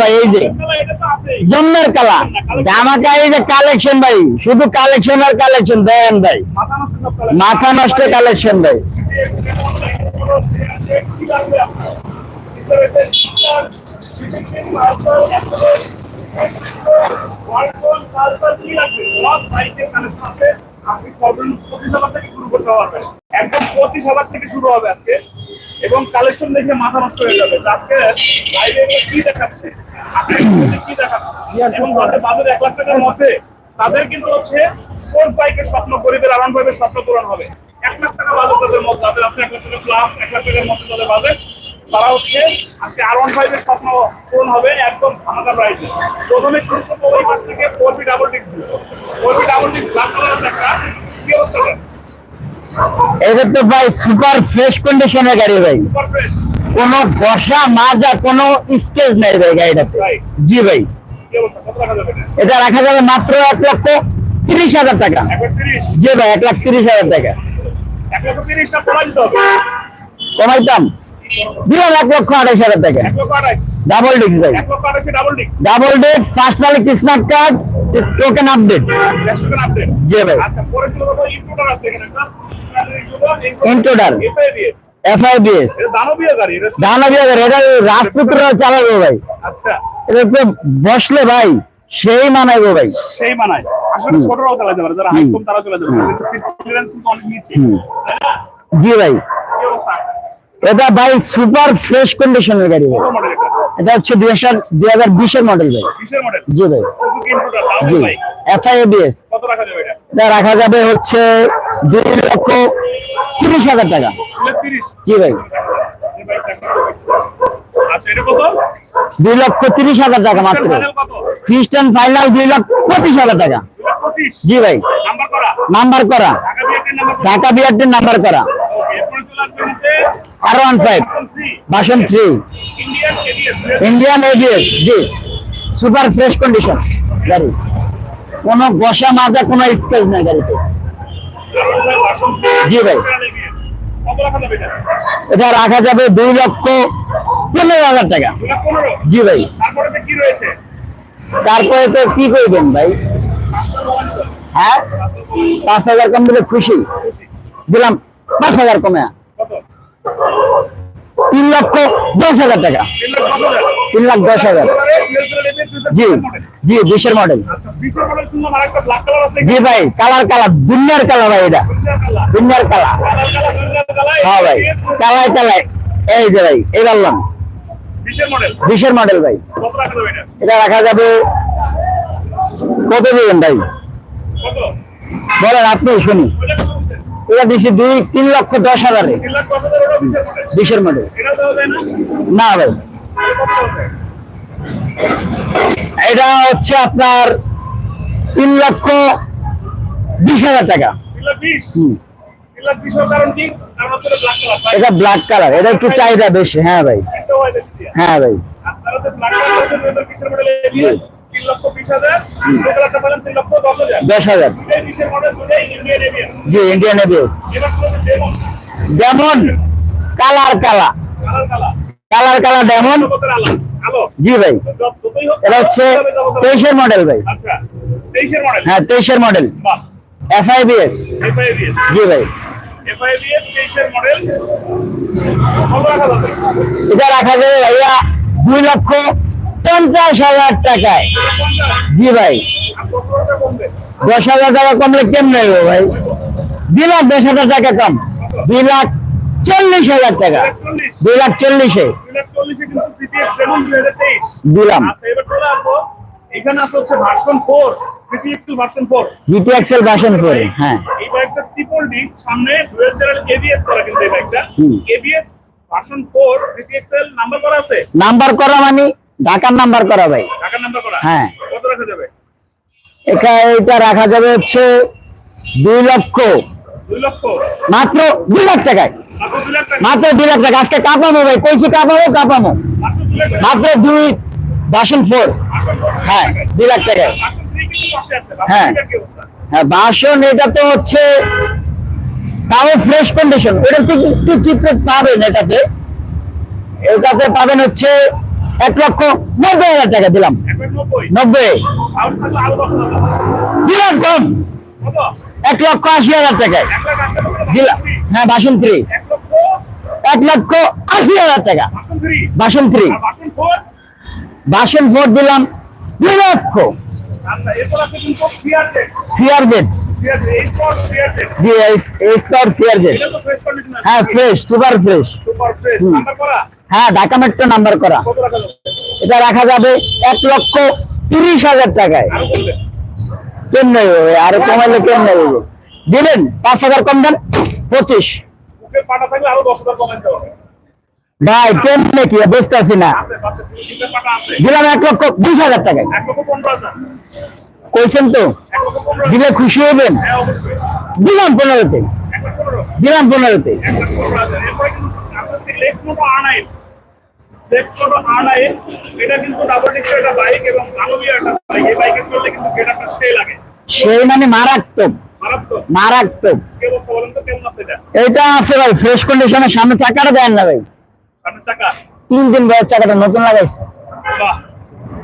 ভাই এই যে। কালা। জন্মের কালা। ধামাকা এই যে কালেকশন ভাই, শুধু কালেকশন আর কালেকশন দেন ভাই। মাথা নষ্ট কালা। কালেকশন ভাই এবং কালেকশন দেখে মাথা নষ্ট হয়ে যাবে। আজকে বাইরে কি দেখাচ্ছে? তাদের কিন্তু হচ্ছে স্পোর্টস বাইকের স্বপ্ন স্বপ্ন পূরণ হবে তারা হচ্ছে আজকে ফাইভের স্বপ্ন পূরণ হবে একদম প্রথমে মাস থেকে four B double four B double এটা তো ভাই সুপার ফ্রেশ কন্ডিশনের গাড়ি ভাই। সুপার ফ্রেশ কোনো ঘষা মাজা কোনো স্কেচ নেই ভাই গাড়িটাতে। জি ভাই। এটা? রাখা যাবে মাত্র এক লক্ষ তিরিশ হাজার টাকা। জি ভাই এক লাখ তিরিশ হাজার টাকা। পড়া কমাইতাম। দিলাম এক লক্ষ আঠাশ হাজার টাকা। ডাবল ডিস্ক ভাই। ডাবল ডিস্ক ফার্স্ট মালিক smart card token update update জি ভাই। আচ্ছা এফআইবিএস দানবীয় গাড়ি এটা রাজপুত্ররা চালাবো ভাই। আচ্ছা। এটা বসলে ভাই সেই মানাইবো ভাই। সেই মানায়। আসলে ছোটরাও চালাতে পারে যারা হাই কম তারা চালাতে পারে কিন্তু সিট ক্লিয়ারেন্স কিন্তু অনেক নিচে। হুম। তাই না? জি ভাই? এটা ভাই সুপার ফ্রেশ কন্ডিশনের গাড়ি ভাই। এটা? হচ্ছে দুই হাজার দুই হাজার বিশের মডেল ভাই। জি। ভাই জি এফআইবিএস কত রাখা যাবে এটা? এটা রাখা যাবে হচ্ছে দুই লক্ষ তিরিশ হাজার টাকা। জি ভাই? আচ্ছা দুই লক্ষ তিরিশ হাজার টাকা মাত্র। খ্রিস্টান ফাইনাল দুই লক্ষ পঁচিশ হাজার টাকা। জি ভাই। নাম্বার করা? ঢাকা বিআরটির নাম্বার করা? R one five version three Indian ABS জি। সুপার ফ্রেশ কন্ডিশন গাড়ি। কোনো বসা মাজা কোনো স্পেস নাই গাড়িতে। জি ভাই। এটা রাখা যাবে দুই লক্ষ পনেরো হাজার টাকা। জি ভাই। তারপরে তো কি করবেন ভাই? হ্যাঁ? পাঁচ হাজার কম দিলে খুশি। দিলাম, পাঁচ হাজার কমে। তিন লক্ষ দশ হাজার টাকা। তিন লাখ দশ হাজার। জি জি, বিশের মডেল জি ভাই, কালার কালার, দুনিয়ার কালার ভাই এটা। দুনিয়ার কালার। হ্যাঁ ভাই, কালায় কালায়। এই যে ভাই, এই বললাম বিশের মডেল ভাই। এটা রাখা যাবে কত দেবেন ভাই? বলেন আপনি শুনি? এটা দিচ্ছি দুই তিন লক্ষ দশ হাজারে। বিশের মডেল। না ভাই। এটা হচ্ছে? আপনার তিন লক্ষ বিশ হাজার টাকা। এটা ব্ল্যাক কালার এটা একটু চাহিদা বেশি। হ্যাঁ ভাই। হ্যাঁ ভাই। মডেল লক্ষ বিশ হাজার দুই কালারটা তিন লক্ষ দশ হাজার। দশ হাজার। বিশের মডেল দুটাই ইন্ডিয়ান এবিএস জি Indian ABS demon demon colour কালা। Colour colour colour colour demon জগতের আলো আলো জি ভাই। যত- যতই হোক এটা হচ্ছে। তেইশের মডেল ভাই। আচ্ছা হ্যাঁ তেইশের মডেল এফআইবিএস জি ভাই। এটা রাখা যাবে ভাইয়া দুই লক্ষ পঞ্চাশ হাজার টাকায়। জি ভাই। দশ হাজার টাকা কমলে কেমনে হইব ভাই? দুই লাখ দশ হাজার টাকা কম। দুই লাখ চল্লিশ হাজার টাকা। দুই লাখ চল্লিশে। দিলাম। এখানে ভার্সন ভার্সন ভার্সন হ্যাঁ। সামনে করা কিন্তু ভার্সন নাম্বার নাম্বার করা মানে? ঢাকার নাম্বার করা ভাই। ঢাকার নাম্বার করা? হ্যাঁ। কত রাখা যাবে? এটা এটা রাখা যাবে হচ্ছে দুই লক্ষ। মাত্র দুই লাখ টাকায়। মাত্র দুই লাখ টাকা? আজকে কাঁপামো ভাই। কইছি কাঁপামো কাঁপামো। মাত্র দুই ভার্সন ফোর। হ্যাঁ দুই লাখ টাকায়। হ্যাঁ। হ্যাঁ বাসন এটা তো হচ্ছে তাও ফ্রেশ কন্ডিশন এটা একটু একটু চিত্র পাবেন এটাতে। এটাতে পাবেন হচ্ছে এক লক্ষ নব্বই হাজার টাকা দিলাম। নব্বই। দিলাম কম। এক লক্ষ আশি হাজার টাকায়। দিলাম হ্যাঁ বাসন্তী এক লক্ষ আশি হাজার টাকা। বাসন থ্রি বাসন্তী বাসন ফোর দিলাম দুই লক্ষ। জি হ্যাঁ fresh super fresh super fresh হ্যাঁ ঢাকা মেট্রো নাম্বার করা। এটা রাখা যাবে এক লক্ষ তিরিশ হাজার টাকায়। কেমনে হবে আরও কমাইলে কেমনে হবে দিলেন পাঁচ হাজার কম দেন পঁচিশ। ভাই কেমনে কি? বুঝতে পারছি না। দিলাম এক লক্ষ বিশ হাজার টাকায়। কইছেন তো? দিলে খুশি হবেন হ্যাঁ দিলাম পনেরোতে। দিলাম পনেরোতে। এক লাখ পনেরো হাজার এরপরে কিন্তু আছে হচ্ছে লেক্স মোটো আর নাইন লেক্স মোটো আর নাইন এটা কিন্তু ডাবল ডিস্কের একটা বাইক এবং মানবীয় একটা বাইক এই বাইকের চললে কিন্তু গেটারটা সে লাগে। সেই মানে মারাত্মক। মারাত্মক। এটা? আছে ভাই ফ্রেশ কন্ডিশনে সামনে চাকাটা দেন না ভাই। তিন দিন বয়স চাকাটা নতুন লাগাইছে।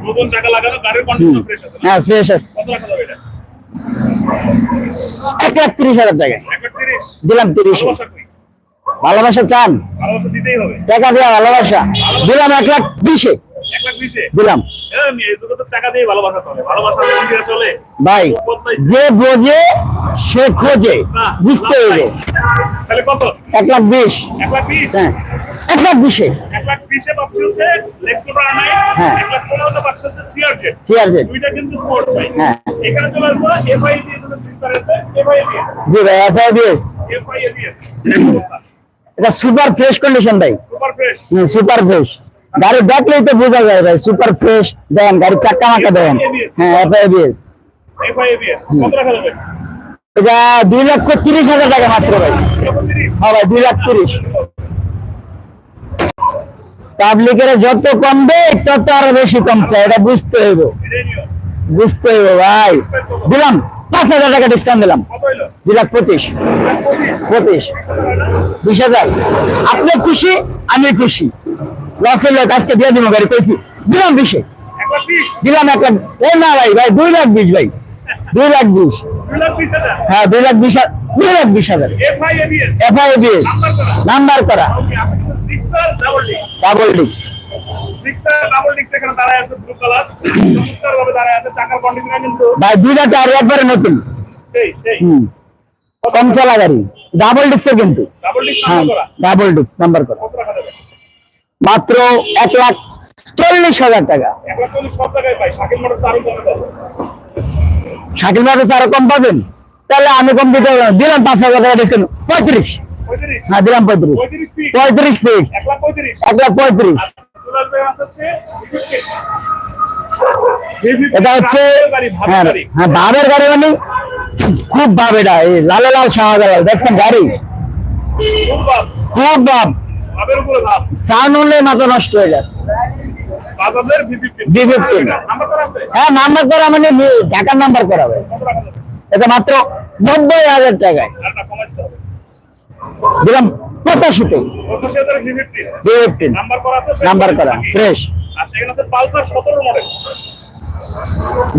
নতুন চাকা লাগানো গাড়ির কন্ডিশন ফ্রেশ আছে হ্যাঁ ফ্রেশ আছে। কত রাখা যাবে এটা? এক লাখ তিরিশ হাজার টাকা। এক দিলাম তিরিশ। ভালোবাসা চান? টাকা দেওয়া ভালোবাসা। দিলাম এক লাখ বিশে। দিলাম। দিয়ে ভাই যে বোঝে সে খোঁজে। বুঝতে হবে। এক লাখ বিশ। হ্যাঁ। এক লাখ বিশে। দিয়ে জি ভাই এফআই এবিএস এটা সুপার ফ্রেশ কন্ডিশন ভাই। সুপার ফ্রেশ সুপার ফ্রেশ গাড়ি দেখলেই তো বোঝা যায় ভাই সুপার ফ্রেশ দেন গাড়ি চাক্কা মাকা দেন। হ্যাঁ এফআইবিএস এটা দুই লক্ষ তিরিশ হাজার টাকা মাত্র ভাই। হ্যাঁ ভাই দুই লাখ তিরিশ। পাবলিকের যত কমবে তত আরও বেশি কমছে। এটা বুঝতে হইব। বুঝতে হইব ভাই। দিলাম পাঁচ হাজার টাকা ডিসকাউন্ট দিলাম। দুই লাখ পঁচিশ। পঁচিশ। বিশ হাজার। আপনি খুশি আমি খুশি। আজকে দিয়ে দিব গাড়ি কইছি দিলাম বিশে। লাখ দিলাম এক লাখ ও না ভাই ভাই দুই লাখ বিশ ভাই। দুই লাখ বিশ। দুই লাখ হ্যাঁ দুই লাখ বিশ দুই লাখ বিশ হাজার। এফআইবিএস নাম্বার করা। ডাবল ডিস্ক ভাই দুইটা টায়ার একবারে নতুন। হুম। কম চলা গাড়ি ডাবল ডিস্কের কিন্তু। হ্যাঁ ডাবল ডিস্ক নাম্বার করা। মাত্র এক লাখ চল্লিশ হাজার টাকা। শাকিল মোটরস আরও কমে পাবেন। তাহলে আমি কম দিতে দিলাম পাঁচ হাজার টাকা ডিসকাউন্ট পঁয়ত্রিশ। হ্যাঁ দিলাম পঁয়ত্রিশ। পঁয়ত্রিশ ফিক্স এক লাখ পঁয়ত্রিশ। এটা হচ্ছে হ্যাঁ হ্যাঁ বাবের গাড়ি মানে খুব বাপ এটা এই লাল লাল শাহজালাল দেখছেন গাড়ি? খুব বাপ। ভাবের উপরে সাউন্ড হলে মাথা নষ্ট হয়ে যায়। পাঁচ হাজার ভি ফিফটিন V15 নাম্বার করা হ্যাঁ নাম্বার করা মানে ঢাকার নাম্বার করাবে এটা মাত্র নব্বই হাজার টাকায়। দিলাম পঁচাশিতে নাম্বার করা ফ্রেশ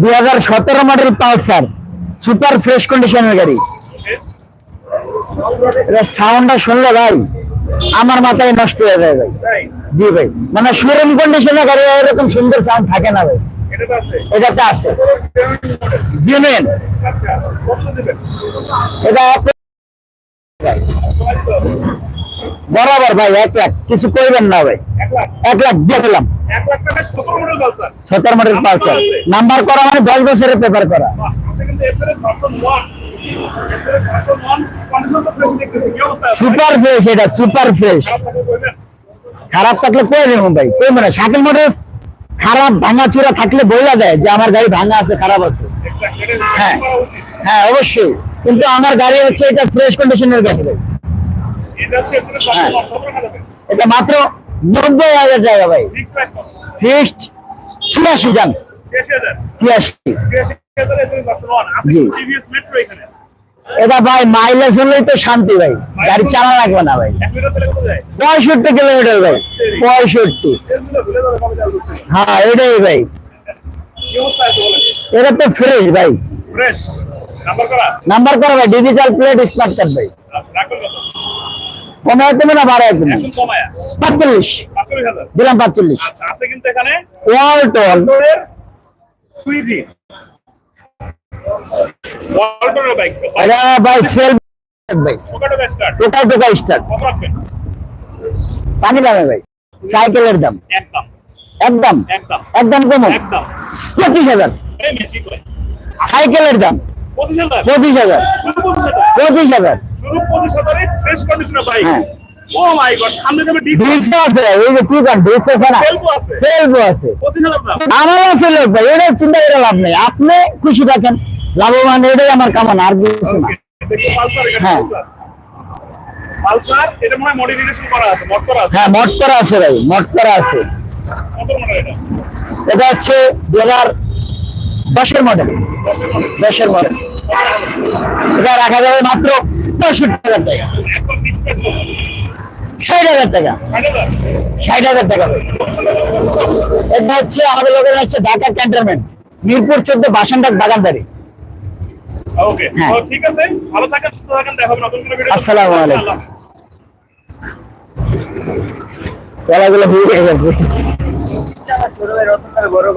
দুই হাজার সতেরো মডেল পালসার। সুপার ফ্রেশ কন্ডিশনের গাড়ি। এটা সাউন্ডটা শুনলে ভাই আমার মাথায় নষ্ট হয়ে যায় ভাই। জি ভাই মানে শোরুম কন্ডিশনের গাড়ি এরকম সুন্দর সাউন্ড থাকে না ভাই। এটা তো আছে। এটাতে আছে জেনুইন আচ্ছা কত দেবেন? এটা বরাবর ভাই এক লাখ। কিছু করবেন না ভাই। এক লাখ। দিয়ে দিলাম। সতেরো মডেল পালসার। মডেল নাম্বার করা মানে দশ বছরের পেপার করা। কিন্তু XLS version 1 XLS version 1 condition তো ফ্রেশ দেখতেছি। কি অবস্থা আছে? সুপার ফ্রেশ এটা সুপার ফ্রেশ খারাপ থাকলে কই দেবো ভাই কই মানে শাকিল মোটরস খারাপ ভাঙা চূড়া থাকলে বোঝা যায় যে আমার গাড়ি ভাঙা আছে খারাপ আছে। হ্যাঁ। হ্যাঁ অবশ্যই। কিন্তু আমার গাড়ি হচ্ছে এটা ফ্রেশ কন্ডিশনের গাড়ি ভাই। এটা হ্যাঁ। ভার্সন 1 কত টাকা দেবেন এটা মাত্র নব্বই হাজার টাকা ভাই। ফিক্সড ছিয়াশি যান ছিয়াশি। 86000 এক্সএলএস ভার্সন 1 আছে জি। এটা ভাই মাইলেজ হলেই তো শান্তি ভাই। গাড়ি চালা লাগবে না ভাই। পঁয়ষট্টি কিলোমিটার ভাই। পঁয়ষট্টি। হ্যাঁ এটাই ভাই। এটা তো ফ্রেশ ভাই। নাম্বার করা? নাম্বার করা ভাই ডিজিটাল প্লেট স্মার্ট কার্ড ভাই। কমায় তুমি না বাড়ায় কমায়া। পাঁচচল্লিশ। দিলাম পাঁচচল্লিশ। আচ্ছা ওয়ালটন। পানি দামে ভাই। সাইকেলের দাম। একদম। একদম। কমন পঁচিশ হাজার। সাইকেলের দাম। পঁচিশ হাজার। পঁচিশ হাজার। পঁচিশ হাজার। পঁচিশ হাজার। শুরু পঁচিশ হাজারে ফ্রেশ কন্ডিশনের বাইক। হ্যাঁ। ও মাই গড সামনে যাবে ডিক্স আছে এই যে কি কান ডিক্স আছে না? সেলফ আছে। পঁচিশ হাজার দাম। আমার আছে লোক ভাই এটা চিন্তা করে লাভ নেই। আপনি খুশি থাকেন লাভবান এটাই আমার কামনা আর কিছু না। হ্যাঁ। পালসার। পালসার এটা মনে মডিফিকেশন করা আছে মড করা আছে। হ্যাঁ মট করা আছে ভাই মট করা আছে। এটা? এটা হচ্ছে দু হাজার দশের মডেল দশের মডেল এটা রাখা যাবে মাত্র পঁয়ষট্টি হাজার টাকা। একদম ফিক্স প্রাইস কত ষাট হাজার টাকা। ষাট হাজার টাকা। এটা হচ্ছে আমাদের লোকের হচ্ছে ঢাকা ক্যান্টনমেন্ট। মিরপুর চোদ্দ বাসনডাক বাগানদারি ওকে হ্যাঁ। ঠিক আছে। ভালো থাকেন সুস্থ থাকেন দেখা হবে নতুন কোনো ভিডিও আসসালামু আলাইকুম। গলাগুলো হয়ে গেছে ছোট বড়